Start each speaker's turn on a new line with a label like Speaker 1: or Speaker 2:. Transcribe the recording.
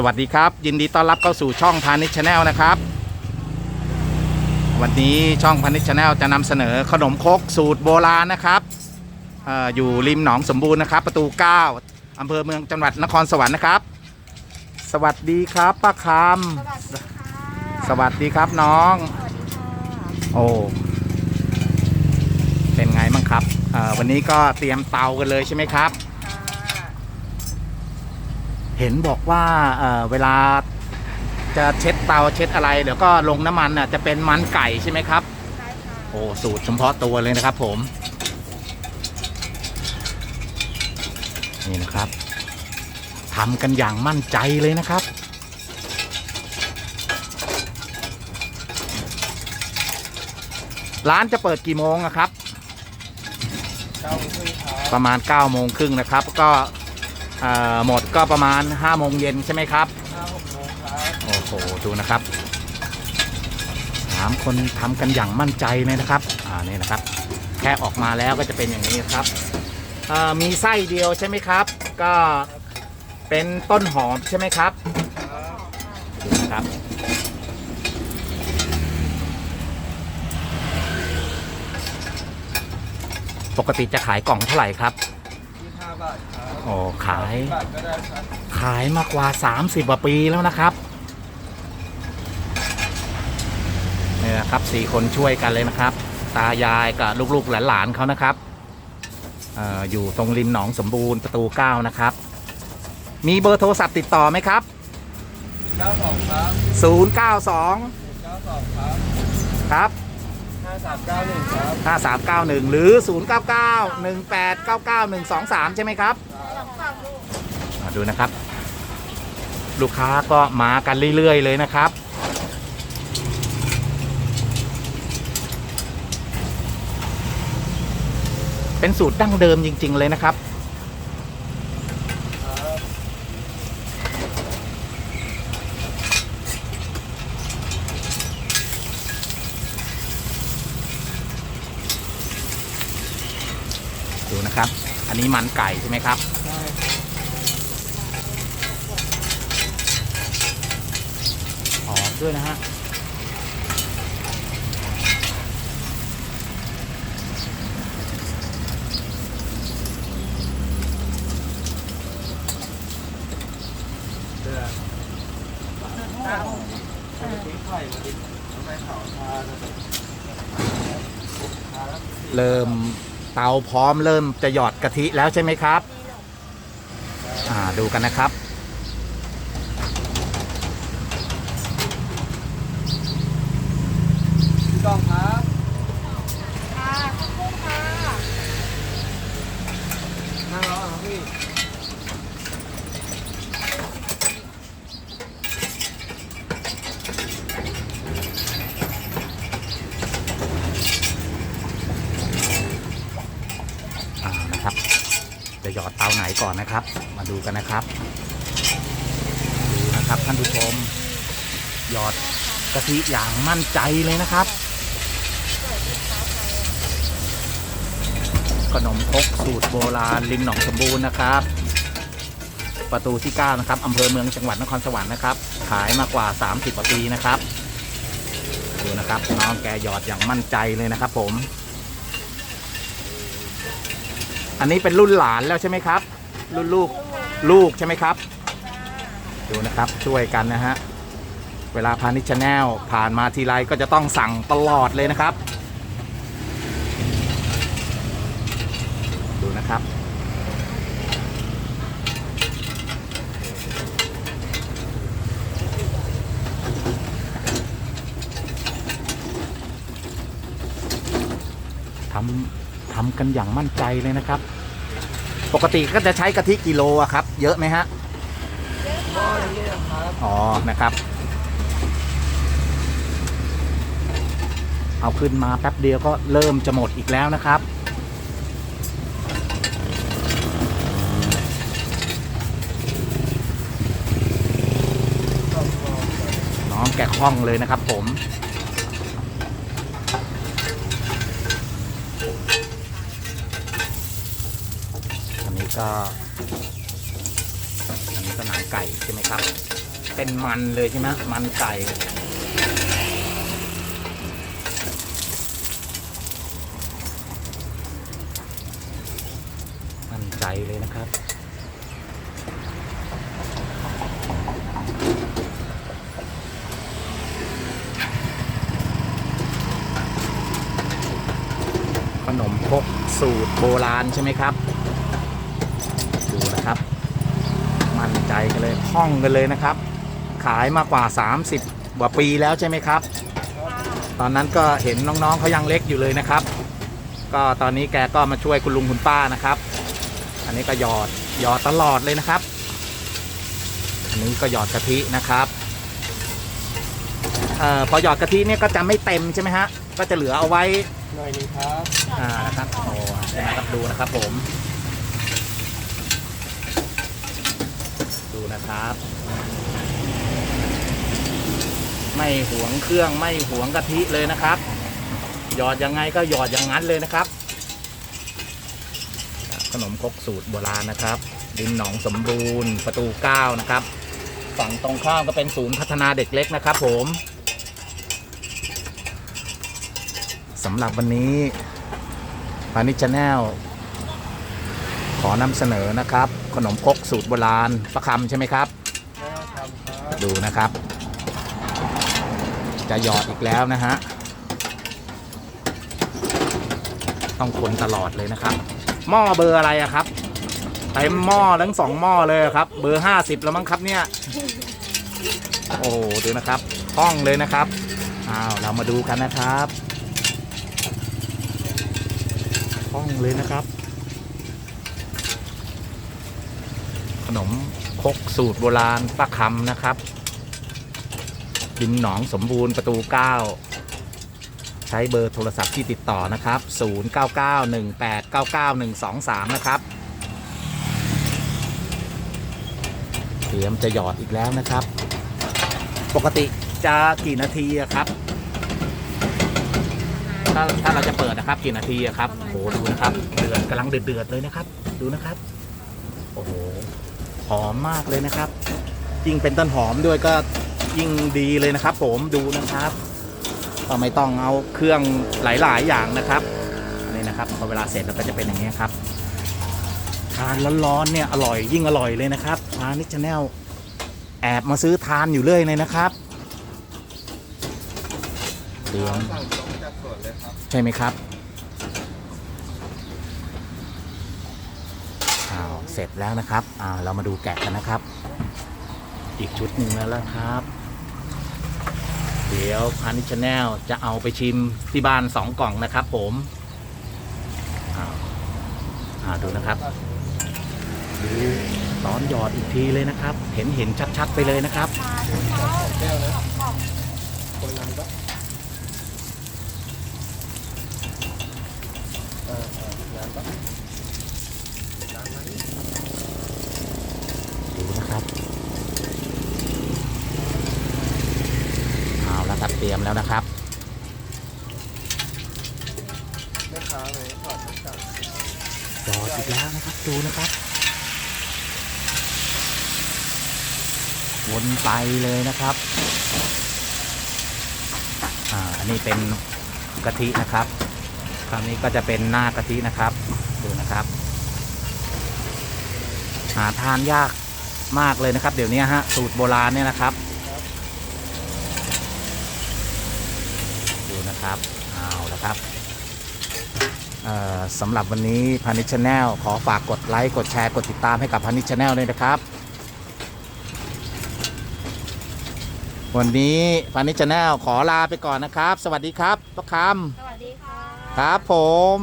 Speaker 1: สวัสดีครับ ยินดีต้อนรับเข้าสู่ช่องพาณิชย์ชาแนลนะครับ วันนี้ช่องพาณิชย์ชาแนลจะนำเสนอขนมครกสูตรโบราณนะครับเอออยู่ริมหนองสมบูรณ์นะครับ ประตู 9อำเภอเมืองจังหวัดนครสวรรค์นะครับ สวัสดีครับป้าค
Speaker 2: สวัสดีค่ะำ
Speaker 1: สวัสดีครับน้อง
Speaker 2: สวัสดีค่ะ
Speaker 1: โอ้เป็นไงบ้างครับเอ่อวันนี้ก็เตรียมเตากันเลยใช่ไหมครับ
Speaker 2: ค่ะ
Speaker 1: เห็นบอกว่าเอ่อเวลาจะเช็ดเตาเช็ดอะไรเดี๋ยวก็ลงน้ำมันน่ะจะเป็นมันไก่ใช่ไหมครับ
Speaker 2: ใช่ค่ะ
Speaker 1: โอ้สูตรเฉพาะตัวเลยนะครับ ผม นี่นะครับทำกันอย่างมั่นใจเลยนะครับร้านจะเปิดกี่โมงอะครับ
Speaker 3: เก้าครึ่งครับ
Speaker 1: ประมาณ9โมงครึ่งนะครับ ก็เอ่อ หมดก็ประมาณ5โมงเย็นใช่ไหมครับ
Speaker 3: ห้าโมงครับ
Speaker 1: โอ้โหดูนะครับสามคนทำกันอย่างมั่นใจเลยนะครับอ่านี่นะครับ แค่ออกมาแล้วก็จะเป็นอย่างนี้ครับมีไส้เดียวใช่ไหมครับ ก็เป็นต้นหอมใช่ไหมครับ
Speaker 3: ครับ
Speaker 1: ดูนะครับปกติจะขายกล่องเท่าไหร่ครับ
Speaker 3: ยี่ห้าบาทครับ
Speaker 1: โอ้ขาย
Speaker 3: บาทก็ได้ครับ
Speaker 1: ขายมากว่า 30กว่าปีแล้วนะครับนี่นะครับสี่คนช่วยกันเลยนะครับ ตายายกับลูกๆหลานๆเขานะครับเอออยู่ตรงริมหนองสมบูรณ์ประตู9นะครับ มีเบอร์โทรศัพท์ติดต่อไหมครับ
Speaker 3: เก้าสองครับ
Speaker 1: 092
Speaker 3: เก้าสองครับ
Speaker 1: ครับ
Speaker 3: ห้าสามเก้าหนึ่งครับ
Speaker 1: 5391 หรือ 0991899123 ใช่ไหมครับ
Speaker 2: ลองฟังลูก
Speaker 1: มาดูนะครับ ลูกค้าก็มากันเรื่อย ๆ เลยนะครับ เป็นสูตรดั้งเดิมจริง ๆ เลยนะครับ ดู นะครับ อันนี้มันไก่ใช่ไหมครับหอมด้วยนะฮะ
Speaker 3: เริ่
Speaker 1: ม เตาพร้อมเริ่มจะหยอดกะทิแล้วใช่ไหมครับ อ่าดูกันนะครับ
Speaker 3: พี่ต้องครับ
Speaker 2: ค่ะขอบคุณค่ะ
Speaker 3: นั่งรอครับพี่
Speaker 1: อ่านะครับ จะหยอาไหนก่อนนะครับ มาดูกันนะครับ ดูนะครับท่านผู้ชม หยอดกะทิอย่างมั่นใจเลยนะครับ ขนมครกสูตรโบราณริมหนองสมบูรณ์นะครับ ประตูที่ 9 นะครับอำเภอเมืองจังหวัดนครสวรรค์นะครับ ขายมากว่า 30กว่าปีนะครับ ดูนะครับน้องแกหยอดอย่างมั่นใจเลยนะครับผม อันนี้เป็นรุ่นหลานแล้วใช่ไหมครับ รุ่นลูกลูกใช่ไหมครับ ดูนะครับช่วยกันนะฮะ เวลาพาณิชแนลผ่านมาทีไรก็จะต้องสั่งตลอดเลยนะครับ ดูนะครับทำ ทำกันอย่างมั่นใจเลยนะครับ ปกติก็จะใช้กะทิกิโลอะครับ เยอะไหมฮะ
Speaker 3: หม้อนี้นะครับ
Speaker 1: อ๋อนะครับ เอาขึ้นมาแป๊บเดียวก็เริ่มจะหมดอีกแล้วนะครับน้องแกะคล่องเลยนะครับผม ก็อันนี้ก็หนังไก่ใช่ไหมครับ เป็นมันเลยใช่ไหมมันไก่มั่นใจเลยนะครับขนมครกสูตรโบราณใช่ไหมครับ ดูนะครับ มั่น ใจกันเลยท่องกันเลยนะครับ ขายมากว่า 30กว่าปีแล้วใช่ไหมครับ ตอนนั้นก็เห็นน้องๆเขายังเล็กอยู่เลยนะครับ ก็ตอนนี้แกก็มาช่วยคุณลุงคุณป้านะครับ อันนี้ก็หยอดหยอดตลอดเลยนะครับ อันนี้ก็หยอดกะทินะครับเอ่อพอหยอดกะทิเนี่ยก็จะไม่เต็มใช่ไหมฮะ ก็จะเหลือเอาไว้
Speaker 3: หน่อยนึงครับ
Speaker 1: อ่านะครับโอ้ใช่ไหมครับดูนะครับผม ดูนะครับ ไม่หวงเครื่องไม่หวงกะทิเลยนะครับ หยอดยังไงก็หยอดอย่างนั้นเลยนะครับ ขนมครกสูตรโบราณนะครับริมหนองสมบูรณ์ประตูเก้านะครับ ฝั่งตรงข้ามก็เป็นศูนย์พัฒนาเด็กเล็กนะครับ ผมสำหรับวันนี้พานิชแนลขอนำเสนอนะครับ ขนมครกสูตรโบราณประคำใช่ไหมครับ
Speaker 3: แล้วทำครับ
Speaker 1: ดูนะครับ จะหยอดอีกแล้วนะฮะ ต้องคนตลอดเลยนะครับ หม้อเบอร์อะไรอะครับเต็มหม้อทั้งสองหม้อเลยครับ เบอร์ห้าสิบแล้วมั้งครับเนี่ย โอ้โหดูนะครับห้องเลยนะครับ อ้าว เรามาดูกันนะครับห้องเลยนะครับ ขนมคกสูตรโบราณป้าคำนะครับดินหนองสมบูรณ์ประตู 9 ใช้เบอร์โทรศัพท์ที่ติดต่อนะครับ 0991899123 นะครับ เตรียมจะหยอดอีกแล้วนะครับ ปกติจะกี่นาทีครับ ถ้าถ้าเราจะเปิดนะครับกี่นาทีครับโอ้โหดูนะครับ เดือดกำลังเดือดเดือดเลยนะครับ ดูนะครับ โอ้โห หอมมากเลยนะครับ ยิ่งเป็นต้นหอมด้วยก็ยิ่งดีเลยนะครับ ผมดูนะครับก็ไม่ต้องเอาเครื่องหลาย ๆ อย่างนะครับนี่นะครับพอเวลาเสร็จแล้วก็จะเป็นอย่างนี้ยครับทานร้อนๆเนี่ยอร่อยยิ่งอร่อยเลยนะครับพานิชแนลแอบมาซื้อทานอยู่เรื่อยเลยนะครับเตรียม
Speaker 3: สั่งตรงจากสวนเลยครับ
Speaker 1: ใช่ไหมครับอ้าว เสร็จแล้วนะครับอ้าเรามาดูแกะกันนะครับ อีกชุดหนึ่งแล้วครับ เดี๋ยวพานิชแนลจะเอาไปชิมที่บ้านสองกล่องนะครับ ผมอ้าอ่าดูนะครับดูตอนหยอดอีกทีเลยนะครับ เห็นเห็นชัดๆไปเลยนะครับ
Speaker 3: เออเอองานปะร้านนั้น
Speaker 1: ดู นะครับเอาละครับเตรียมแล้วนะครับ
Speaker 3: แม่ค้าเลยถอดน้ากาก
Speaker 1: จอดอีกแล้วนะครับดูนะครับวนไปเลยนะครับ อ่า อันนี้เป็นกะทินะครับ คราวนี้ก็จะเป็นหน้ากะทินะครับ ดูนะครับ หาทานยาก มากเลยนะครับ เดี๋ยวนี้ฮะสูตรโบราณเนี่ยนะครับ ดูนะครับเอาละครับเอ่อสำหรับวันนี้พานิชแนลขอฝากกดไลค์กดแชร์กดติดตามให้กับพานิชแนลด้วยนะครับ วันนี้พานิชแนลขอลาไปก่อนนะครับ สวัสดีครับป้าค
Speaker 2: สวัสดีค่ะำ
Speaker 1: ครับผม